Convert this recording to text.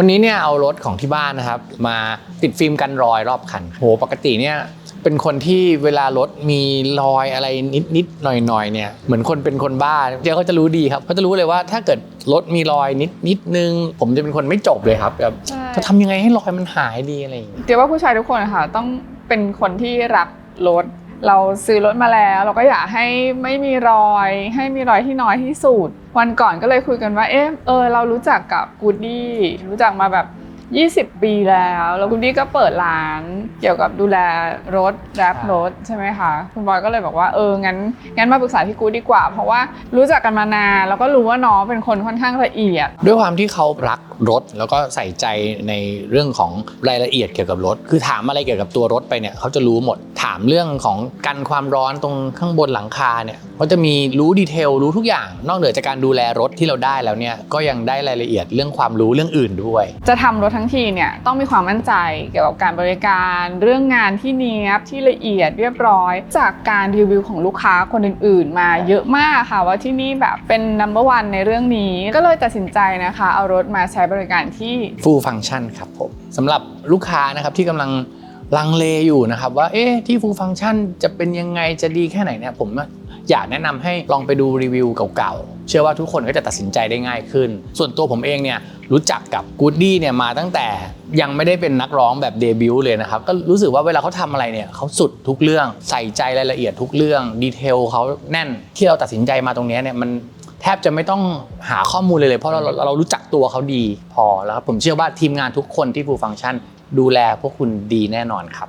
วันนี้เนี่ยเอารถของที่บ้านนะครับ มาติดฟิล์มกันรอยรอบคันโหปกติเนี่ยเป็นคนที่เวลารถมีรอยอะไรนิดๆหน่อยๆเนี่ยเหมือนคนเป็นคนบ้าเจ๊เขาจะรู้ดีครับเขาจะรู้เลยว่าถ้าเกิดรถมีรอยนิดนิดนึง ผมจะเป็นคนไม่จบเลยครับแบบใช่จะทำยังไงให้รอยมันหายดีอะไรอย่างเงี้ยเดี๋ยวว่าผู้ชายทุกคนนะคะต้องเป็นคนที่รักรถ เราซื้อรถมาแล้ว เราก็อยากให้ไม่มีรอย ให้มีรอยที่น้อยที่สุด วันก่อนก็เลยคุยกันว่าเอ๊ะเออเรารู้จักกับกูดดี้รู้จักมาแบบ 20 ปีแล้ว แล้วกูดดี้ก็เปิดร้าน เกี่ยวกับดูแลรถแรปรถใช่ไหมคะคุณบอยก็เลยบอกว่าเอองั้นงั้นมาปรึกษาพี่กูดดีกว่า เพราะว่ารู้จักกันมานานแล้วก็รู้ว่าน้องเป็นคนค่อนข้างละเอียด ด้วยความที่เขารักรถแล้วก็ใส่ใจในเรื่องของรายละเอียดเกี่ยวกับรถ คือถามอะไรเกี่ยวกับตัวรถไปเนี่ยเขาจะรู้หมด ถามเรื่องของกันความร้อนตรงข้างบนหลังคาเนี่ยเขาจะมีรู้ดีเทลรู้ทุกอย่าง นอกเหนือจากการดูแลรถที่เราได้แล้วเนี่ยก็ยังได้รายละเอียดเรื่องความรู้เรื่องอื่นด้วย จะทำรถทั้งทีเนี่ยต้องมีความมั่นใจเกี่ยวกับการบริการเรื่องงานที่เนี้ยบที่ละเอียดเรียบร้อย จากการรีวิวของลูกค้าคนอื่น ๆ มาเยอะมากค่ะว่าที่นี่แบบเป็น number one ในเรื่องนี้ ก็เลยตัดสินใจนะคะ เอารถมาใช้บริการที่ full function ครับผมสำหรับลูกค้านะครับที่กำลัง ลังเลอยู่นะครับว่าเอ๊ะที่ full function จะเป็นยังไงจะดีแค่ไหนเนี่ยผมอยากแนะนำให้ลองไปดูรีวิวเก่าๆ เชื่อว่าทุกคนก็จะตัดสินใจได้ง่ายขึ้น ส่วนตัวผมเองเนี่ยรู้จักกับ Goody เนี่ยมาตั้งแต่ยังไม่ได้เป็นนักร้องแบบเดบิวต์เลยนะครับ ก็รู้สึกว่าเวลาเขาทำอะไรเนี่ยเขาสุดทุกเรื่องใส่ใจรายละเอียดทุกเรื่องดีเทลเขาแน่นที่เราตัดสินใจมาตรงนี้เนี่ยมัน แทบจะไม่ต้องหาข้อมูลเลยเลยเพราะเราเรารู้จักตัวเขาดีพอแล้วครับผมเชื่อว่าทีมงานทุกคนที่ฟูฟังก์ชันดูแลพวกคุณดีแน่นอนครับ